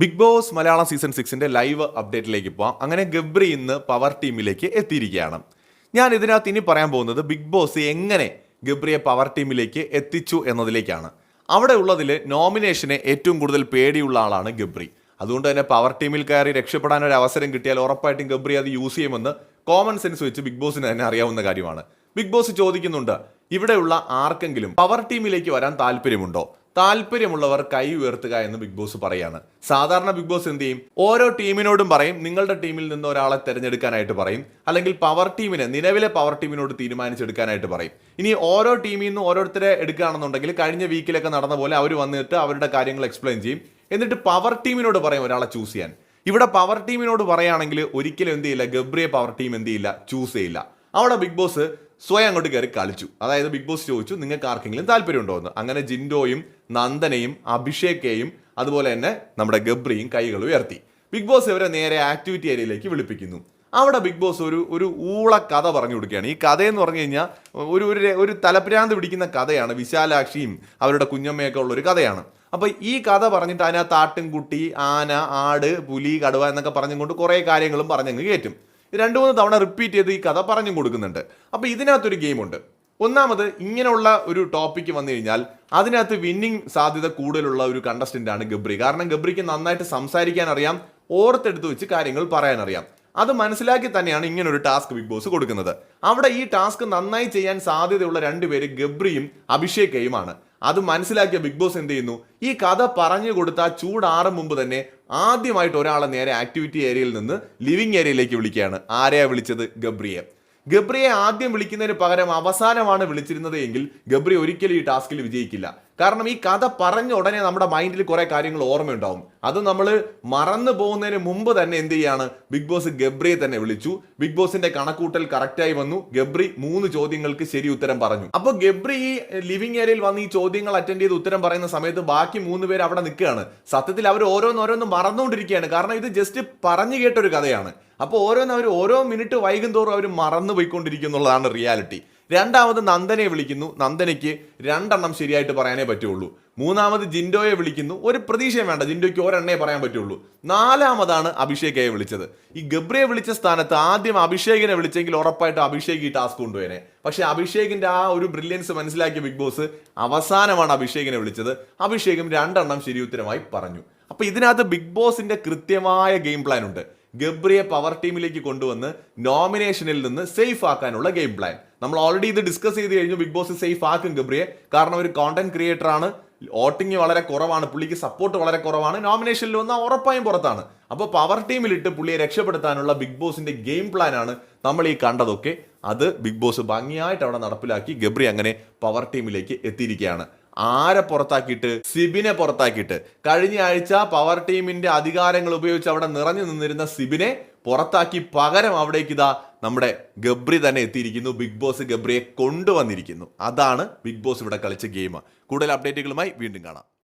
Big boss Malayalam season സിക്സിന്റെ live അപ്ഡേറ്റിലേക്ക് പോവാം. അങ്ങനെ ഗബ്രി ഇന്ന് പവർ ടീമിലേക്ക് എത്തിയിരിക്കുകയാണ്. ഞാൻ ഇതിനകത്ത് ഇനി പറയാൻ പോകുന്നത് ബിഗ് ബോസ് എങ്ങനെ ഗബ്രിയെ പവർ ടീമിലേക്ക് എത്തിച്ചു എന്നതിലേക്കാണ്. അവിടെ ഉള്ളതിൽ നോമിനേഷനെ ഏറ്റവും കൂടുതൽ പേടിയുള്ള ആളാണ് ഗബ്രി. അതുകൊണ്ട് തന്നെ പവർ ടീമിൽ കയറി രക്ഷപ്പെടാൻ ഒരു അവസരം കിട്ടിയാൽ ഉറപ്പായിട്ടും ഗബ്രി അത് യൂസ് ചെയ്യുമെന്ന് കോമൺ സെൻസ് വെച്ച് ബിഗ് ബോസിന് തന്നെ അറിയാവുന്ന കാര്യമാണ്. ബിഗ് ബോസ് ചോദിക്കുന്നുണ്ട് ഇവിടെയുള്ള ആർക്കെങ്കിലും പവർ ടീമിലേക്ക് വരാൻ താല്പര്യമുണ്ടോ? താല്പര്യമുള്ളവർ കൈ ഉയർത്തുക എന്ന് ബിഗ് ബോസ് പറയാണ്. സാധാരണ ബിഗ് ബോസ് എന്ത് ചെയ്യും? ഓരോ ടീമിനോടും പറയും നിങ്ങളുടെ ടീമിൽ നിന്ന് ഒരാളെ തിരഞ്ഞെടുക്കാനായിട്ട് പറയും. അല്ലെങ്കിൽ പവർ ടീമിന് നിലവിലെ പവർ ടീമിനോട് തീരുമാനിച്ചെടുക്കാനായിട്ട് പറയും. ഇനി ഓരോ ടീമിൽ നിന്ന് ഓരോരുത്തരെ എടുക്കുകയാണെന്നുണ്ടെങ്കിൽ കഴിഞ്ഞ വീക്കിലൊക്കെ നടന്ന പോലെ അവർ വന്നിട്ട് അവരുടെ കാര്യങ്ങൾ എക്സ്പ്ലെയിൻ ചെയ്യും. എന്നിട്ട് പവർ ടീമിനോട് പറയും ഒരാളെ ചൂസ് ചെയ്യാൻ. ഇവിടെ പവർ ടീമിനോട് പറയുകയാണെങ്കിൽ ഒരിക്കലും എന്ത് ചെയ്യില്ല ഗബ്രിയെ പവർ ടീം എന്ത് ചെയ്യില്ല ചൂസ് ചെയ്യില്ല. അവിടെ ബിഗ് ബോസ് സ്വയം അങ്ങോട്ട് കയറി കളിച്ചു. അതായത് ബിഗ് ബോസ് ചോദിച്ചു നിങ്ങൾക്ക് ആർക്കെങ്കിലും താല്പര്യമുണ്ടോ എന്ന് അങ്ങനെ ജിൻഡോയും നന്ദനയും അഭിഷേകയും അതുപോലെ തന്നെ നമ്മുടെ ഗബ്രിയും കൈകൾ ഉയർത്തി. ബിഗ് ബോസ് ഇവരെ നേരെ ആക്ടിവിറ്റി ഏരിയയിലേക്ക് വിളിപ്പിക്കുന്നു. അവിടെ ബിഗ് ബോസ് ഒരു ഒരു ഊള കഥ പറഞ്ഞു കൊടുക്കുകയാണ്. ഈ കഥയെന്ന് പറഞ്ഞു കഴിഞ്ഞാൽ ഒരു ഒരു ഒരു തലപ്രാന്ത് പിടിക്കുന്ന കഥയാണ്. വിശാലാക്ഷിയും അവരുടെ കുഞ്ഞമ്മയൊക്കെ ഉള്ളൊരു കഥയാണ്. അപ്പോൾ ഈ കഥ പറഞ്ഞിട്ട് അതിനകത്ത് ആട്ടിൻകുട്ടി ആന ആട് പുലി കടുവ എന്നൊക്കെ പറഞ്ഞുകൊണ്ട് കുറേ കാര്യങ്ങളും പറഞ്ഞങ്ങ് കയറ്റും രണ്ടു മൂന്ന് തവണ റിപ്പീറ്റ് ചെയ്ത് ഈ കഥ പറഞ്ഞും കൊടുക്കുന്നുണ്ട്. അപ്പൊ ഇതിനകത്തൊരു ഗെയിമുണ്ട് ഒന്നാമത് ഇങ്ങനെയുള്ള ഒരു ടോപ്പിക്ക് വന്നു കഴിഞ്ഞാൽ അതിനകത്ത് വിന്നിങ് സാധ്യത കൂടുതലുള്ള ഒരു കണ്ടസ്റ്റന്റ് ആണ് ഗബ്രി. കാരണം ഗബ്രിക്ക് നന്നായിട്ട് സംസാരിക്കാൻ അറിയാം ഓർത്തെടുത്ത് വെച്ച് കാര്യങ്ങൾ പറയാൻ അറിയാം. അത് മനസ്സിലാക്കി തന്നെയാണ് ഇങ്ങനെ ഒരു ടാസ്ക് ബിഗ് ബോസ് കൊടുക്കുന്നത്. അവിടെ ഈ ടാസ്ക് നന്നായി ചെയ്യാൻ സാധ്യതയുള്ള രണ്ടുപേര് ഗബ്രിയും അഭിഷേകയുമാണ് അത് മനസ്സിലാക്കിയ ബിഗ് ബോസ് എന്ത് ചെയ്യുന്നു? ഈ കഥ പറഞ്ഞു കൊടുത്ത ചൂടാറും മുമ്പ് തന്നെ ആദ്യമായിട്ട് ഒരാളെ നേരെ ആക്ടിവിറ്റി ഏരിയയിൽ നിന്ന് ലിവിങ് ഏരിയയിലേക്ക് വിളിക്കുകയാണ്. ആരെയാ വിളിച്ചത്? ഗബ്രിയെ. ഗബ്രിയെ ആദ്യം വിളിക്കുന്നതിന് പകരം അവസാനമാണ് വിളിച്ചിരുന്നത് എങ്കിൽ ഗബ്രി ഒരിക്കലും ഈ ടാസ്കിൽ വിജയിക്കില്ല. കാരണം ഈ കഥ പറഞ്ഞ ഉടനെ നമ്മുടെ മൈൻഡിൽ കുറേ കാര്യങ്ങൾ ഓർമ്മയുണ്ടാവും. അത് നമ്മൾ മറന്നു പോകുന്നതിന് മുമ്പ് തന്നെ എന്ത് ചെയ്യാണ്? ബിഗ് ബോസ് ഗബ്രിയെ തന്നെ വിളിച്ചു. ബിഗ് ബോസിന്റെ കണക്കൂട്ടൽ കറക്റ്റായി വന്നു. ഗബ്രി മൂന്ന് ചോദ്യങ്ങൾക്ക് ശരി ഉത്തരം പറഞ്ഞു. അപ്പോൾ ഗബ്രി ഈ ലിവിംഗ് ഏരിയയിൽ വന്ന് ഈ ചോദ്യങ്ങൾ അറ്റൻഡ് ചെയ്ത് ഉത്തരം പറയുന്ന സമയത്ത് ബാക്കി മൂന്ന് പേര് അവിടെ നിൽക്കുകയാണ്. സത്യത്തിൽ അവർ ഓരോന്നോരോന്ന് മറന്നുകൊണ്ടിരിക്കുകയാണ്. കാരണം ഇത് ജസ്റ്റ് പറഞ്ഞു കേട്ടൊരു കഥയാണ്. അപ്പോൾ ഓരോന്ന് അവർ ഓരോ മിനിറ്റ് വൈകും തോറും അവർ മറന്നു പോയിക്കൊണ്ടിരിക്കുന്നുള്ളതാണ് റിയാലിറ്റി രണ്ടാമത് നന്ദനെ വിളിക്കുന്നു. നന്ദനയ്ക്ക് രണ്ടെണ്ണം ശരിയായിട്ട് പറയാനേ പറ്റുള്ളൂ. മൂന്നാമത് ജിൻഡോയെ വിളിക്കുന്നു. ഒരു പ്രതീക്ഷയും വേണ്ട. ജിൻഡോയ്ക്ക് ഒരെണ്ണേ പറയാൻ പറ്റുള്ളൂ. നാലാമതാണ് അഭിഷേകയെ വിളിച്ചത്. ഈ ഗബ്രിയെ വിളിച്ച സ്ഥാനത്ത് ആദ്യം അഭിഷേകിനെ വിളിച്ചെങ്കിൽ ഉറപ്പായിട്ട് അഭിഷേക് ഈ ടാസ്ക് കൊണ്ടുപോയനെ പക്ഷെ അഭിഷേകിന്റെ ആ ഒരു ബ്രില്യൻസ് മനസ്സിലാക്കിയ ബിഗ് ബോസ് അവസാനമാണ് അഭിഷേകിനെ വിളിച്ചത്. അഭിഷേകും രണ്ടെണ്ണം ശരിയുത്തരമായി പറഞ്ഞു. അപ്പൊ ഇതിനകത്ത് ബിഗ് ബോസിന്റെ കൃത്യമായ ഗെയിം പ്ലാൻ ഉണ്ട്. ഗബ്രിയെ പവർ ടീമിലേക്ക് കൊണ്ടുവന്ന് നോമിനേഷനിൽ നിന്ന് സേഫ് ആക്കാനുള്ള ഗെയിം പ്ലാൻ നമ്മൾ ഓൾറെഡി ഇത് ഡിസ്കസ് ചെയ്ത് കഴിഞ്ഞു ബിഗ് ബോസ് സേഫ് ആക്കും ഗബ്രിയെ. കാരണം ഒരു കോണ്ടന്റ് ക്രിയേറ്റർ ആണ്. വോട്ടിംഗ് വളരെ കുറവാണ് പുള്ളിക്ക് സപ്പോർട്ട് വളരെ കുറവാണ്. നോമിനേഷനിൽ വന്നാൽ ഉറപ്പായും പുറത്താണ്. അപ്പോൾ പവർ ടീമിലിട്ട് പുള്ളിയെ രക്ഷപ്പെടുത്താനുള്ള ബിഗ് ബോസിന്റെ ഗെയിം പ്ലാൻ ആണ് നമ്മൾ ഈ കണ്ടതൊക്കെ. അത് ബിഗ് ബോസ് ഭംഗിയായിട്ട് അവിടെ നടപ്പിലാക്കി ഗബ്രി അങ്ങനെ പവർ ടീമിലേക്ക് എത്തിയിരിക്കുകയാണ്. ആരെ പുറത്താക്കിയിട്ട്? സിബിനെ പുറത്താക്കിയിട്ട്. കഴിഞ്ഞ ആഴ്ച പവർ ടീമിന്റെ അധികാരങ്ങൾ ഉപയോഗിച്ച് അവിടെ നിറഞ്ഞു നിന്നിരുന്ന സിബിനെ പുറത്താക്കി പകരം അവിടേക്ക് ഇതാ നമ്മുടെ ഗബ്രി തന്നെ എത്തിയിരിക്കുന്നു. ബിഗ് ബോസ് ഗബ്രിയെ കൊണ്ടുവന്നിരിക്കുന്നു. അതാണ് ബിഗ് ബോസ് ഇവിടെ കളിച്ച ഗെയിം കൂടുതൽ അപ്ഡേറ്റുകളുമായി വീണ്ടും കാണാം.